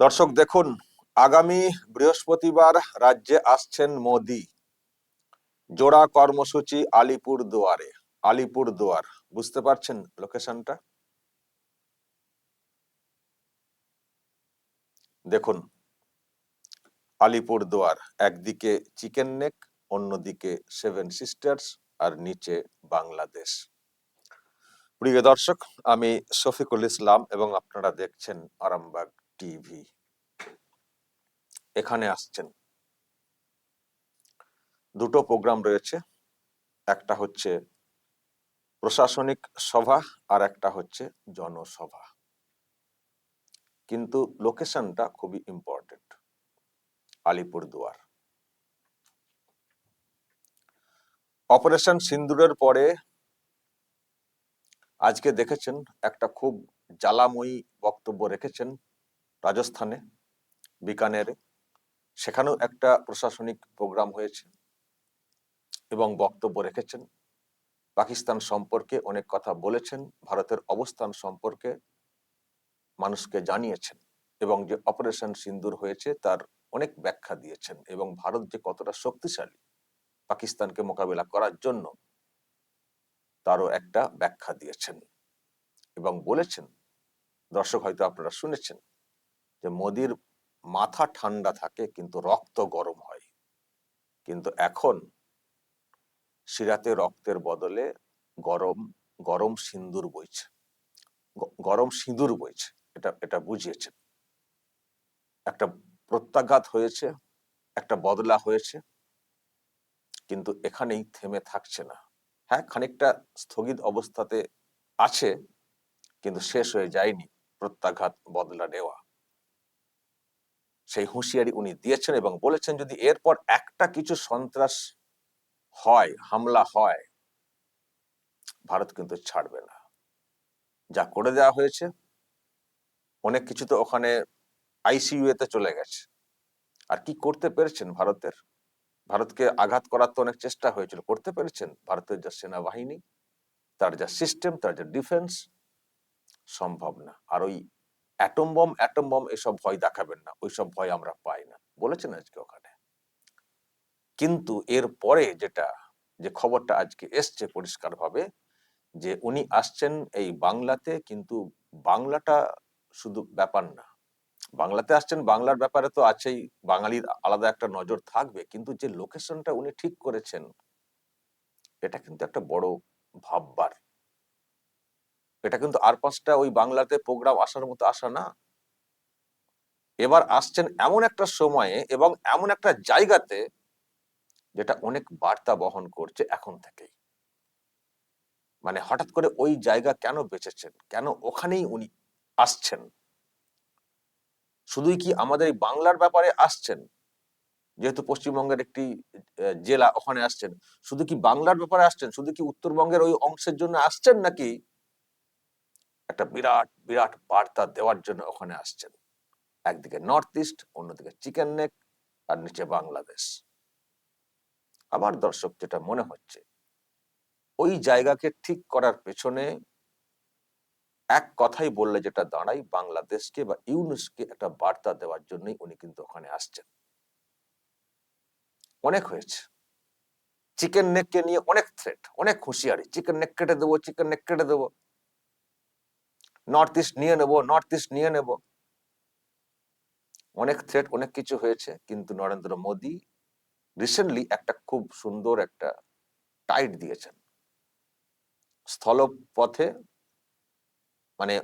দর্শক, দেখুন, আগামী বৃহস্পতিবার রাজ্যে আসছেন মোদি। জোড়া কর্মসূচি আলিপুর দুয়ারে আলিপুর দুয়ার বুঝতে পারছেন লোকেশনটা? দেখুন আলিপুর দুয়ার একদিকে চিকেন নেক, অন্যদিকে সেভেন সিস্টার্স, আর নিচে বাংলাদেশ। প্রিয় দর্শক, আমি শফিকুল ইসলাম এবং আপনারা দেখছেন আরামবাগ টিভি। এখানে আসছেন। দুটো প্রোগ্রাম রয়েছে। একটা হচ্ছে প্রশাসনিক সভা আর একটা হচ্ছে জনসভা। কিন্তু লোকেশনটা খুবই ইম্পর্টেন্ট আলিপুরদুয়ার। অপারেশন সিন্দুরের পরে আজকে দেখেছেন একটা খুব জ্বালাময়ী বক্তব্য রেখেছেন রাজস্থানে, বিকানেরে। সেখানেও একটা প্রশাসনিক প্রোগ্রাম হয়েছে এবং বক্তব্য রেখেছেন। পাকিস্তান সম্পর্কে অনেক কথা বলেছেন, ভারতের অবস্থান সম্পর্কে মানুষকে জানিয়েছেন এবং যে অপারেশন সিন্দুর হয়েছে তার অনেক ব্যাখ্যা দিয়েছেন এবং ভারত যে কতটা শক্তিশালী পাকিস্তানকে মোকাবিলা করার জন্য তারও একটা ব্যাখ্যা দিয়েছেন এবং বলেছেন। দর্শক হয়তো আপনারা শুনেছেন যে মোদির মাথা ঠান্ডা থাকে, কিন্তু রক্ত গরম হয়। কিন্তু এখন সিরাতে রক্তের বদলে গরম গরম সিন্দুর বইছে। গরম সিঁদুর বইছে। এটা এটা বুঝিয়েছে। একটা প্রত্যাঘাত হয়েছে, একটা বদলা হয়েছে, কিন্তু এখানেই থেমে থাকছে না। হ্যাঁ খানিকটা স্থগিত অবস্থাতে আছে, কিন্তু শেষ হয়ে যায়নি প্রত্যাঘাত, বদলা নেওয়া। সেই হুঁশিয়ারি উনি দিয়েছেন এবং বলেছেন, যদি এরপর একটা কিছু সন্ত্রাস হয়, হামলা হয়, ভারত কিন্তু ছাড়বে না। যা করে দেওয়া হয়েছে, অনেক কিছু তো ওখানে আইসিইউ এতে চলে গেছে। আর কি করতে পেরেছেন ভারতের? ভারতকে আঘাত করার তো অনেক চেষ্টা হয়েছিল, করতে পেরেছেন ভারতের যা সেনাবাহিনী, তার যা সিস্টেম তার যা ডিফেন্স সম্ভব না। আর ওই অ্যাটম বম অ্যাটম বম এসব ভয় দেখাবেন না, ওইসব ভয় আমরা পাই না। বলেছেন আজকে ওখানে। কিন্তু এর পরে যেটা, যে খবরটা আজকে এসছে পরিষ্কার ভাবে যে উনি আসছেন এই বাংলাতে, কিন্তু বাংলাটা শুধু ব্যাপার না। বাংলাতে আসছেন, বাংলার ব্যাপারে তো আছেই, বাঙালির আলাদা একটা নজর থাকবে, কিন্তু যে লোকেশনটা উনি ঠিক করেছেন, এটা কিন্তু একটা বড় ভাববার এটা কিন্তু আর পাঁচটা ওই বাংলাতে প্রোগ্রাম আসার মতো আসা না। এবার আসছেন এমন একটা সময়ে এবং এমন একটা জায়গাতে যেটা অনেক বার্তা বহন করছে এখন থেকেই। মানে হঠাৎ করে ওই জায়গা কেন বেঁচেছেন? কেন ওখানেই উনি আসছেন? শুধুই কি আমাদের এই বাংলার ব্যাপারে আসছেন? যেহেতু পশ্চিমবঙ্গের একটি জেলা ওখানে আসছেন। শুধু কি বাংলার ব্যাপারে আসছেন? শুধু কি উত্তরবঙ্গের ওই অংশের জন্য আসছেন নাকি একটা বিরাট বিরাট বার্তা দেওয়ার জন্য ওখানে আসছেন। একদিকে নর্থ ইস্ট অন্যদিকে চিকেন নেক আর নিচে বাংলাদেশ আমার দর্শক, যেটা মনে হচ্ছে, ওই জায়গাকে ঠিক করার পেছনে এক কথাই বললে যেটা দাঁড়াই বাংলাদেশকে বা ইউনুসকে একটা বার্তা দেওয়ার জন্যই উনি কিন্তু ওখানে আসছেন। অনেক হয়েছে। চিকেন নেককে নিয়ে অনেক থ্রেট অনেক হুঁশিয়ারি। চিকেন নেক কেটে দেবো চিকেন নেক কেটে দেবো। নর্থ ইস্ট নিয়ে নেব নর্থ ইস্ট নিয়ে নেব। অনেক থ্রেট অনেক কিছু হয়েছে, কিন্তু নরেন্দ্র মোদী রিসেন্টলি একটা খুব সুন্দর একটা টাইট দিয়েছেন। স্থলপথে মানে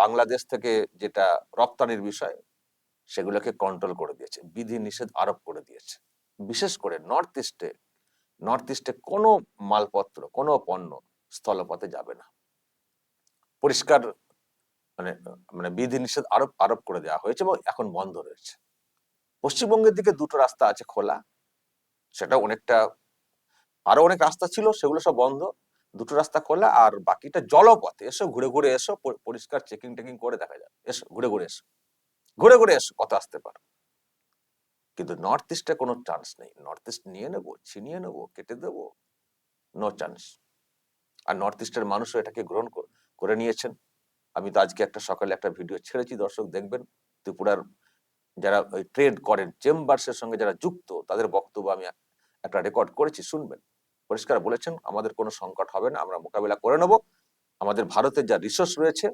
বাংলাদেশ থেকে যেটা রপ্তানির বিষয়, সেগুলোকে কন্ট্রোল করে দিয়েছে, বিধি নিষেধ আরোপ করে দিয়েছে। বিশেষ করে নর্থ ইস্টে নর্থ ইস্টে কোনো মালপত্র, কোনো পণ্য স্থলপথে যাবে না। পরিষ্কার মানে মানে বিধি নিষেধ আরোপ আরোপ করে দেওয়া হয়েছে এবং এখন বন্ধ রয়েছে। পশ্চিমবঙ্গের দিকে দুটো রাস্তা আছে খোলা, সেটা অনেকটা, আরও অনেক রাস্তা ছিল, সেগুলো সব বন্ধ, দুটো রাস্তা খোলা আর বাকিটা জলপথে এসো, ঘুরে ঘুরে এসো পরিষ্কার চেকিং টেকিং করে দেখা যাবে। এসো, ঘুরে ঘুরে এসো। ঘুরে ঘুরে এসো, কত আসতে পারো। কিন্তু নর্থ ইস্টে কোনো চান্স নেই। নর্থ ইস্ট নিয়ে নেব, ছিনিয়ে নেব, কেটে দেবো নো চান্স আর নর্থ ইস্টের মানুষও এটাকে গ্রহণ কর- করে নিয়েছেন। আমি তো আজকে একটা সকালে একটা ভিডিও ছেড়েছি, দর্শক দেখবেন। ত্রিপুরার যারা ওই ট্রেড করেন, চেম্বার্সের সঙ্গে যারা যুক্ত, তাদের বক্তব্য আমি একটা রেকর্ড করেছি, শুনবেন। পরিষ্কার বলেছেন, আমাদের কোনো সংকট হবে না, আমরা মোকাবিলা করে নেব। আমাদের ভারতের যা রিসোর্স রয়েছে,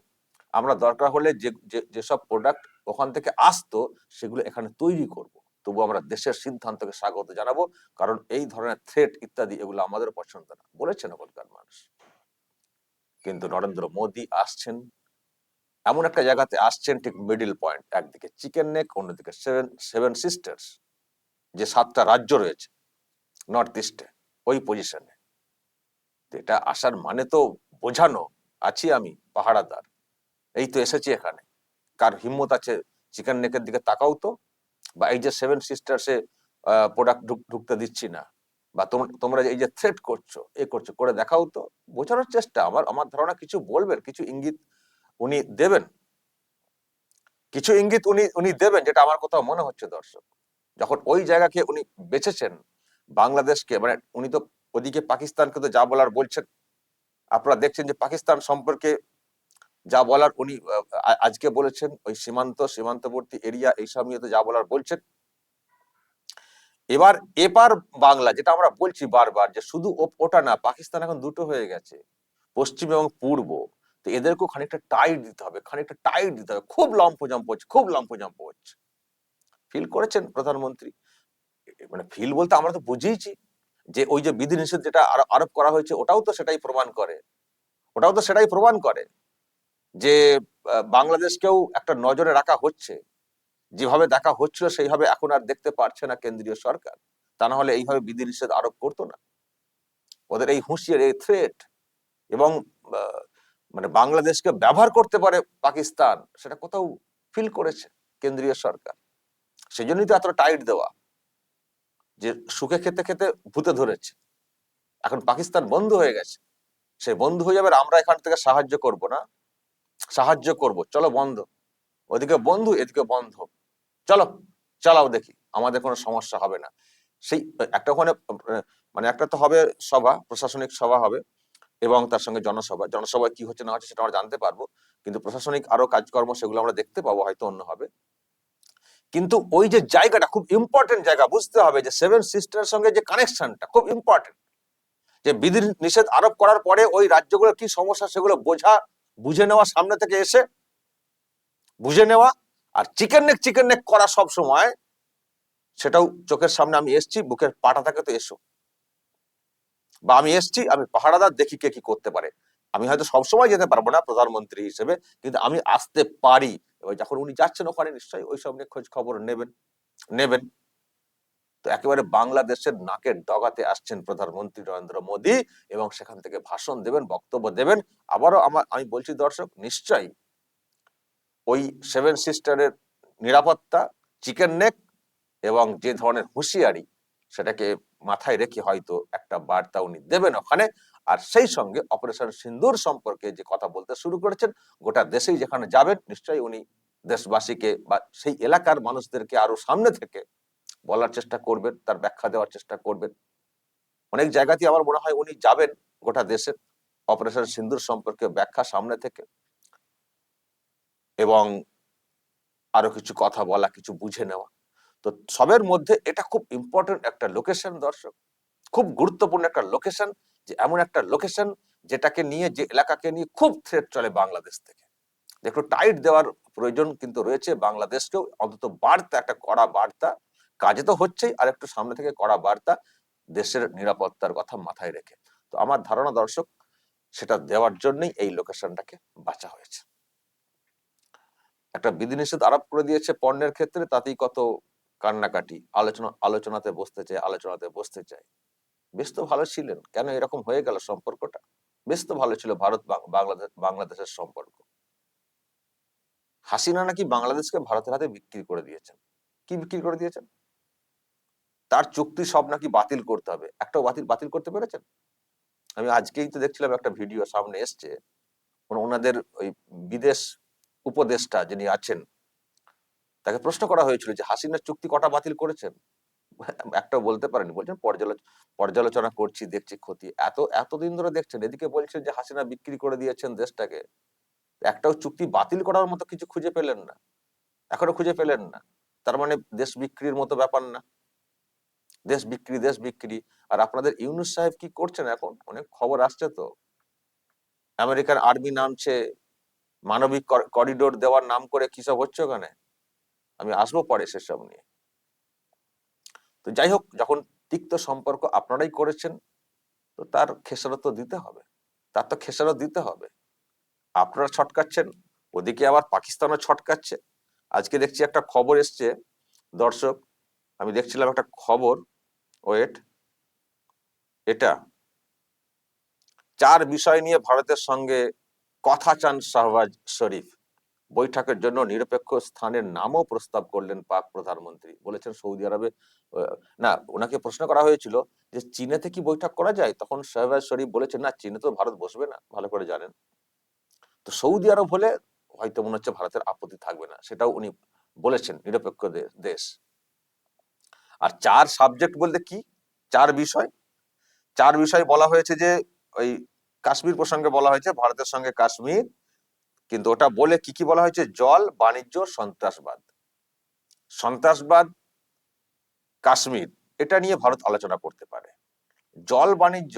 আমরা দরকার হলে যে যেসব প্রোডাক্ট ওখান থেকে আসতো, সেগুলো এখানে তৈরি করব। তবু আমরা দেশের সিদ্ধান্তকে স্বাগত জানাব, কারণ এই ধরনের থ্রেট ইত্যাদি এগুলো আমাদের পছন্দ না, বলেছেন ওখানকার মানুষ। কিন্তু নরেন্দ্র মোদী আসছেন। এমন একটা জায়গাতে আসছেন ঠিক মিডিল পয়েন্ট একদিকে চিকেন নেক অন্যদিকে সেভেন সেভেন সিস্টার্স যে সাতটা রাজ্য রয়েছে নর্থ ইস্টে ওই পজিশনে এটা আসার মানে তো বোঝানো আছি আমি পাহাড়াদার এই তো এসেছি এখানে। কার হিম্মত আছে চিকেন নেকের দিকে তাকাও তো বা এই যে সেভেন সিস্টার্সে প্রোডাক্ট ঢুকতে দিচ্ছি না। বা তোম- তোমরা এই যে থ্রেট করছ, এ করছ, করে দেখাও তো, বোঝানোর চেষ্টা। আমার আমার ধারণা কিছু বলবেন, কিছু ইঙ্গিত উনি দেবেন। কিছু ইঙ্গিত উনি উনি দেবেন যেটা আমার কোথাও মনে হচ্ছে দর্শক। যখন ওই জায়গাকে উনি বেছেছেন, বাংলাদেশকে মানে উনি তো ওদিকে পাকিস্তানকে তো যা বলার বলছেন, আপনারা দেখছেন যে পাকিস্তান সম্পর্কে যা বলার উনি আজকে বলেছেন, ওই সীমান্ত, সীমান্তবর্তী এরিয়া এইসব নিয়ে তো যা বলার বলছেন। এবার এপার বাংলা, যেটা আমরা বলছি বারবার যে শুধু ওটা না, পাকিস্তান এখন দুটো হয়ে গেছে। পশ্চিম এবং পূর্ব। তো এদেরকেও খানিকটা টাইট দিতে হবে, খানিকটা টাইট দিতে হবে। খুব লম্পজম্প হচ্ছে, খুব লম্পজম্প হচ্ছে। ফিল করেছেন প্রধানমন্ত্রী? মানে ফিল বলতে আমরা তো বুঝেইছি যে ওই যে বিধিনিষেধ যেটা আরো- আরোপ করা হয়েছে, ওটাও তো সেটাই প্রমাণ করে। ওটাও তো সেটাই প্রমাণ করে যে বাংলাদেশকেও একটা নজরে রাখা হচ্ছে। যেভাবে দেখা হচ্ছিল, সেইভাবে এখন আর দেখতে পারছে না কেন্দ্রীয় সরকার। তা না হলে এইভাবে বিধিনিষেধ আরোপ করতো না। ওদের এই হুঁশিয়ার, এই থ্রেট এবং মানে বাংলাদেশকে ব্যবহার করতে পারে পাকিস্তান, সেটা কোথাও ফিল করেছে কেন্দ্রীয় সরকার। সেই জন্যই তো এত টাইট দেওয়া, যে সুখে খেতে খেতে ভূতে ধরেছে। এখন পাকিস্তান বন্ধ হয়ে গেছে। সে বন্ধ হয়ে যাবে, আমরা এখান থেকে সাহায্য করব না? সাহায্য করব, চলো বন্ধ। ওদিকে বন্ধু, এদিকে বন্ধ। চলো, চালাও দেখি, আমাদের কোনো সমস্যা হবে না। সেই, একটা ওখানে মানে একটা তো হবে সভা, প্রশাসনিক সভা হবে এবং তার সঙ্গে জনসভা। জনসভায় কি হচ্ছে না হচ্ছে সেটা আমরা জানতে পারব, কিন্তু প্রশাসনিক আরও কাজকর্ম সেগুলো আমরা দেখতে পাবো, হয়তো অন্য হবে। কিন্তু ওই যে জায়গাটা খুব ইম্পর্টেন্ট জায়গা, বুঝতে হবে যে সেভেন সিস্টারের সঙ্গে যে কানেকশনটা খুব ইম্পর্টেন্ট যে বিধি নিষেধ আরোপ করার পরে ওই রাজ্যগুলোর কি সমস্যা সেগুলো বোঝা, বুঝে নেওয়া সামনে থেকে এসে, বুঝে নেওয়া আর চিকেন নেক চিকেন নেক করা সব সময়, সেটাও চোখের সামনে আমি এসছি, বুকের পাটা থাকে তো এসো। বা আমি এসছি, আমি পাহাড়াদার দেখি কে কি করতে পারে। আমি হয়তো সবসময় যেতে পারব না প্রধানমন্ত্রী হিসেবে, কিন্তু আমি আসতে পারি। এবার যখন উনি যাচ্ছেন ওখানে, নিশ্চয়ই ওই সব নিয়ে খোঁজ খবর নেবেন নেবেন। তো একেবারে বাংলাদেশের নাকের ডগাতে আসছেন প্রধানমন্ত্রী নরেন্দ্র মোদী এবং সেখান থেকে ভাষণ দেবেন, বক্তব্য দেবেন। আবারও আমার, আমি বলছি দর্শক, নিশ্চয়ই ওই সেভেন সিস্টারের নিরাপত্তা চিকেন নেক এবং যে ধরনের হুঁশিয়ারি সেটাকে মাথায় রেখে হয়তো একটা বার্তা উনি দেবেন ওখানে। আর সেই সঙ্গে অপারেশন সিন্দুর সম্পর্কে যে কথা বলতে শুরু করেছেন, গোটা দেশেই যেখানে যাবেন, নিশ্চয়ই উনি দেশবাসীকে বা সেই এলাকার মানুষদেরকে আরও সামনে থেকে বলার চেষ্টা করবেন, তার ব্যাখ্যা দেওয়ার চেষ্টা করবেন। অনেক জায়গাতেই আমার মনে হয় উনি যাবেন গোটা দেশের অপারেশন সিন্দুর সম্পর্কে ব্যাখ্যা সামনে থেকে। এবং আরও কিছু কথা বলা, কিছু বুঝে নেওয়া। তো সবের মধ্যে এটা খুব ইম্পর্টেন্ট একটা লোকেশন দর্শক। খুব গুরুত্বপূর্ণ একটা লোকেশন যে এমন একটা লোকেশন যেটাকে নিয়ে, যে এলাকাকে নিয়ে খুব থ্রেট চলে বাংলাদেশ থেকে। একটু টাইট দেওয়ার প্রয়োজন কিন্তু রয়েছে বাংলাদেশকেও। অন্তত বার্তা, একটা কড়া বার্তা। কাজে তো হচ্ছেই, আর একটু সামনে থেকে কড়া বার্তা দেশের নিরাপত্তার কথা মাথায় রেখে। তো আমার ধারণা দর্শক, সেটা দেওয়ার জন্যই এই লোকেশনটাকে বাঁচা হয়েছে। একটা বিধিনিষেধ আরোপ করে দিয়েছে পণ্যের ক্ষেত্রে, তাতেই কত কান্নাকাটি। আলোচনা, আলোচনাতে বসতে চায়, আলোচনাতে বসতে চায়। বেশ তো ভালো ছিলেন। কেন এরকম হয়ে গেল সম্পর্কটা? বেশ তো ভালো ছিল ভারত বাংলাদেশ, বাংলাদেশের সম্পর্ক। হাসিনা নাকি বাংলাদেশকে ভারতের হাতে বিক্রি করে দিয়েছেন। কি বিক্রি করে দিয়েছেন? তার চুক্তি সব নাকি বাতিল করতে হবে। একটাও বাতিল বাতিল করতে পেরেছেন? আমি আজকেই তো দেখছিলাম একটা ভিডিও সামনে এসছে। ওনাদের ওই বিদেশ উপদেষ্টা যিনি আছেন, তাকে প্রশ্ন করা হয়েছিল যে হাসিনার চুক্তি কটা বাতিল করেছেন? একটা বলতে পারেনি, বলছেন পর্যালোচ পর্যালোচনা করছি, দেখছি ক্ষতি। এত, এতদিন ধরে দেখছেন, এদিকে বলছেন যে হাসিনা বিক্রি করে দিয়েছেন দেশটাকে। একটাও চুক্তি বাতিল করার মতো কিছু খুঁজে পেলেন না, এখনও খুঁজে পেলেন না। তার মানে দেশ বিক্রির মতো ব্যাপার না। দেশ বিক্রি দেশ বিক্রি। আর আপনাদের ইউনুস সাহেব কি করছেন এখন? অনেক খবর আসছে তো। আমেরিকার আর্মি নামছে মানবিক করিডোর দেওয়ার নাম করে কি সব হচ্ছে ওখানে? আমি আসব পরে সেসব নিয়ে। তো যাই হোক, যখন তিক্ত সম্পর্ক আপনারাই করেছেন, তো তার খেসারত তো দিতে হবে। তার তো খেসারত দিতে হবে। আপনারা ছটকাচ্ছেন, ওদিকে আবার পাকিস্তানও ছটকাচ্ছে। আজকে দেখছি একটা খবর এসছে, দর্শক, আমি দেখছিলাম একটা খবর, ওয়েট, এটা। চার বিষয় নিয়ে ভারতের সঙ্গে কথা চান শাহবাজ শরীফ। বৈঠকের জন্য নিরপেক্ষ স্থানের নামও প্রস্তাব করলেন পাক প্রধানমন্ত্রী। বলেছেন সৌদি আরবে না, ওনাকে প্রশ্ন করা হয়েছিল যে চীনেতে কি বৈঠক করা যায়? তখন শাহবাজ শরীফ বলেছেন, না, চীনে তো ভারত বসবে না। ভালো করে জানেন। তো সৌদি আরব হলে হয়তো মনে হচ্ছে ভারতের আপত্তি থাকবে না, সেটাও উনি বলেছেন নিরপেক্ষ দেশ। আর চার সাবজেক্ট বলতে কি? চার বিষয়। চার বিষয় বলা হয়েছে যে, ওই কাশ্মীর প্রসঙ্গে বলা হয়েছে, ভারতের সঙ্গে কাশ্মীর, কিন্তু ওটা বলে কি কি বলা হয়েছে? জল, বাণিজ্য, সন্ত্রাসবাদ। সন্ত্রাসবাদ, কাশ্মীর, এটা নিয়ে ভারত আলোচনা করতে পারে। জল, বাণিজ্য,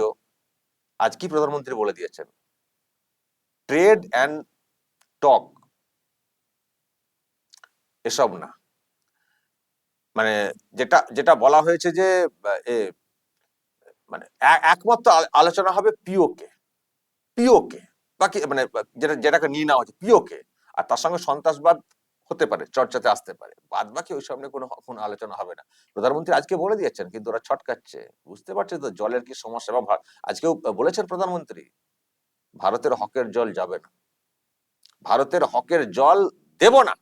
আজ কি প্রধানমন্ত্রী বলে দিয়েছেন? ট্রেড অ্যান্ড টক, এসব না। মানে যেটা যেটা বলা হয়েছে যে মানে একমাত্র আলোচনা হবে পিওকে। পিওকে বাকি মানে যেটা, যেটাকে নিয়ে নেওয়া হচ্ছে পিওকে আর তার সঙ্গে সন্ত্রাসবাদ হতে পারে, চর্চাতে আসতে পারে বাদ বাকি ওই সামনে কোনো কোনো আলোচনা হবে না। প্রধানমন্ত্রী আজকে বলে দিয়েছেন, কিন্তু ওরা ছটকাচ্ছে, বুঝতে পারছে তো জলের কি সমস্যা ভা- আজকেও বলেছেন প্রধানমন্ত্রী, ভারতের হকের জল যাবে না। ভারতের হকের জল দেব না,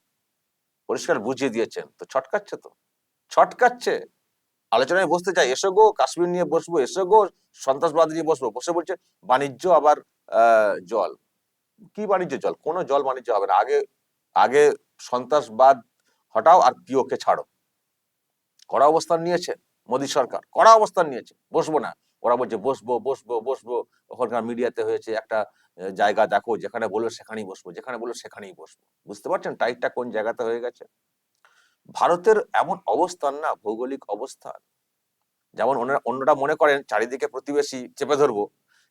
পরিষ্কার বুঝিয়ে দিয়েছেন, তো ছটকাচ্ছে তো। ছটকাচ্ছে, আলোচনায় বসতে চাই, এসো গো, কাশ্মীর নিয়ে বসবো, এসো গো, সন্ত্রাসবাদ নিয়ে বসবো, বসে বলছে, বাণিজ্য আবার জল। কি বাণিজ্য জল? কোনো জল বাণিজ্য হবে না। আগে আগে সন্ত্রাসবাদ হটাও আর পিওকে ছাড়ো। কড়া অবস্থান নিয়েছে মোদী সরকার। কড়া অবস্থান নিয়েছে। বসবো না। ওরা বলছে, বসবো বসবো বসবো। ওখানকার মিডিয়াতে হয়েছে একটা জায়গা দেখো, যেখানে বলল সেখানেই বসবো, যেখানে বলল সেখানেই বসবো। বুঝতে পারছেন? টাইটটা কোন জায়গাতে হয়ে গেছে? ভারতের এমন অবস্থান না, ভৌগোলিক অবস্থান। যেমন অন্যরা মনে করেন, চারিদিকে প্রতিবেশী চেপে ধরবো।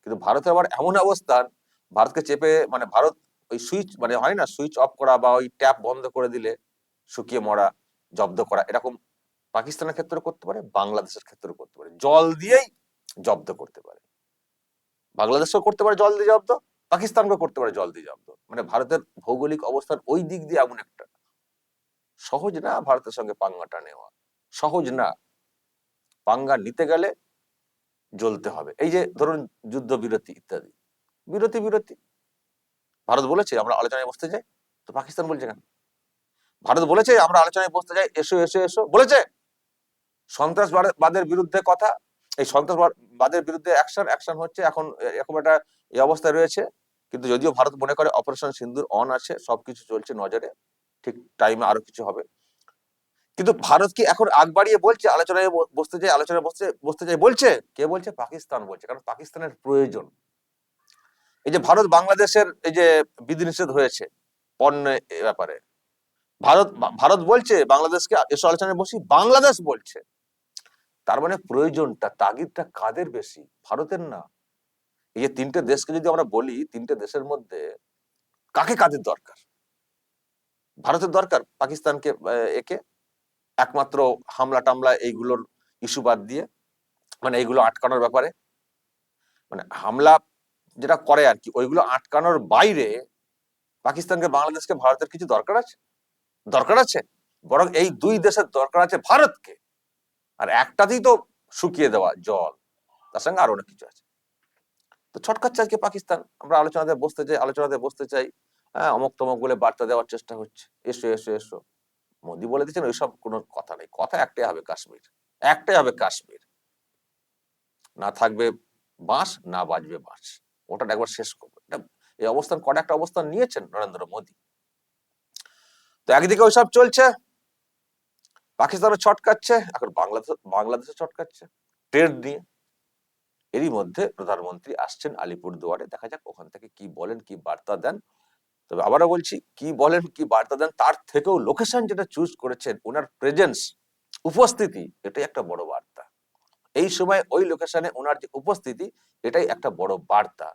কিন্তু ভারতের আবার এমন অবস্থান, ভারতকে চেপে মানে ভারত ওই সুইচ মানে হয় না, সুইচ অফ করা বা ওই ট্যাপ বন্ধ করে দিলে শুকিয়ে মরা, জব্দ করা, এরকম পাকিস্তানের ক্ষেত্রে করতে পারে, বাংলাদেশের ক্ষেত্রে করতে পারে। জল দিয়েই জব্দ করতে পারে। বাংলাদেশও করতে পারে জল দিয়ে জব্দ, পাকিস্তানকেও করতে পারে জল দিয়ে জব্দ। মানে ভারতের ভৌগোলিক অবস্থান ওই দিক দিয়ে এমন একটা। সহজ না ভারতের সঙ্গে পাঙ্গাটা নেওয়া সহজ না। পাঙ্গা নিতে গেলে জ্বলতে হবে। এই যে ধরুন যুদ্ধ, বিরতি ইত্যাদি। বিরতি বিরতি। ভারত বলেছে, আমরা আলোচনায় বসতে চাই। তো পাকিস্তান বলছে কেন? ভারত বলেছে, আমরা আলোচনায় বসতে চাই, এসো এসো এসো। বলেছে! সন্ত্রাসবাদের বিরুদ্ধে কথা। এই সন্ত্রাসবাদের বিরুদ্ধে অ্যাকশন অ্যাকশন হচ্ছে। এখন এরকম একটা এই অবস্থায় রয়েছে। কিন্তু যদিও ভারত মনে করে অপারেশন সিন্দুর অন আছে, সবকিছু চলছে নজরে। ঠিক টাইমে আরও কিছু হবে। কিন্তু ভারত কি এখন আগ বাড়িয়ে বলছে? আলোচনায় বসতে চাই, আলোচনায় বসতে বসতে চাই বলছে? কে বলছে? পাকিস্তান বলছে, কারণ পাকিস্তানের প্রয়োজন। এই যে ভারত বাংলাদেশের এই যে বিধিনিষেধ হয়েছে, পণ্য ব্যাপারে। ভারত ভারত বলছে, বাংলাদেশকে এসব আলোচনায় বসি, বাংলাদেশ বলছে। তার মানে প্রয়োজনটা, তাগিদটা কাদের বেশি? ভারতের না? এই যে তিনটে দেশকে যদি আমরা বলি, তিনটে দেশের মধ্যে কাকে কাদের দরকার? ভারতের দরকার, পাকিস্তানকে একে? একমাত্র হামলা টামলা এইগুলোর ইস্যু বাদ দিয়ে মানে এইগুলো আটকানোর ব্যাপারে। মানে হামলা যেটা করে আর কি, ওইগুলো আটকানোর বাইরে পাকিস্তানকে, বাংলাদেশকে, ভারতের কিছু দরকার আছে? দরকার আছে? বরং এই দুই দেশের দরকার আছে ভারতকে। আর একটাতেই তো শুকিয়ে দেওয়া জল, তার সঙ্গে আরও অনেক কিছু আছে। তো ছটকাচ্ছে আজকে পাকিস্তান। আমরা আলোচনাতে বসতে চাই, আলোচনাতে বসতে চাই। হ্যাঁ অমক তমক বলে বার্তা দেওয়ার চেষ্টা হচ্ছে। এসো এসো এসো। মোদি বলে দিচ্ছেন ওইসব কোনো কথা নেই। কথা একটাই হবে কাশ্মীর। একটাই হবে কাশ্মীর। না থাকবে বাঁশ, না বাজবে বাঁশ। ওটা একবার শেষ করবে। এই অবস্থান, কটা একটা অবস্থান নিয়েছেন নরেন্দ্র মোদী। তো একদিকে ওইসব চলছে, পাকিস্তানও ছটকাচ্ছে, এখন বাংলাদেশ বাংলাদেশে ছটকাচ্ছে, ট্রেড নিয়ে। এরই মধ্যে প্রধানমন্ত্রী আসছেন আলিপুর দুয়ারে দেখা যাক ওখান থেকে কি বলেন, কি বার্তা দেন। তবে আবারও বলছি, কি বলেন, কি বার্তা দেন, তার থেকেও লোকেশন যেটা চুজ করেছেন ওনার প্রেজেন্স উপস্থিতি, এটাই একটা বড় বার্তা। এই সময় ওই লোকেশনে ওনার যে উপস্থিতি, এটাই একটা বড় বার্তা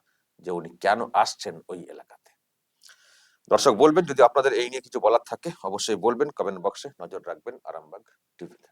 যে উনি কেন আসছেন ওই এলাকাতে। দর্শক, বলবেন, যদি আপনাদের এই নিয়ে কিছু বলার থাকে, অবশ্যই বলবেন কমেন্ট বক্সে নজর রাখবেন, আরামবাগ টিভিতে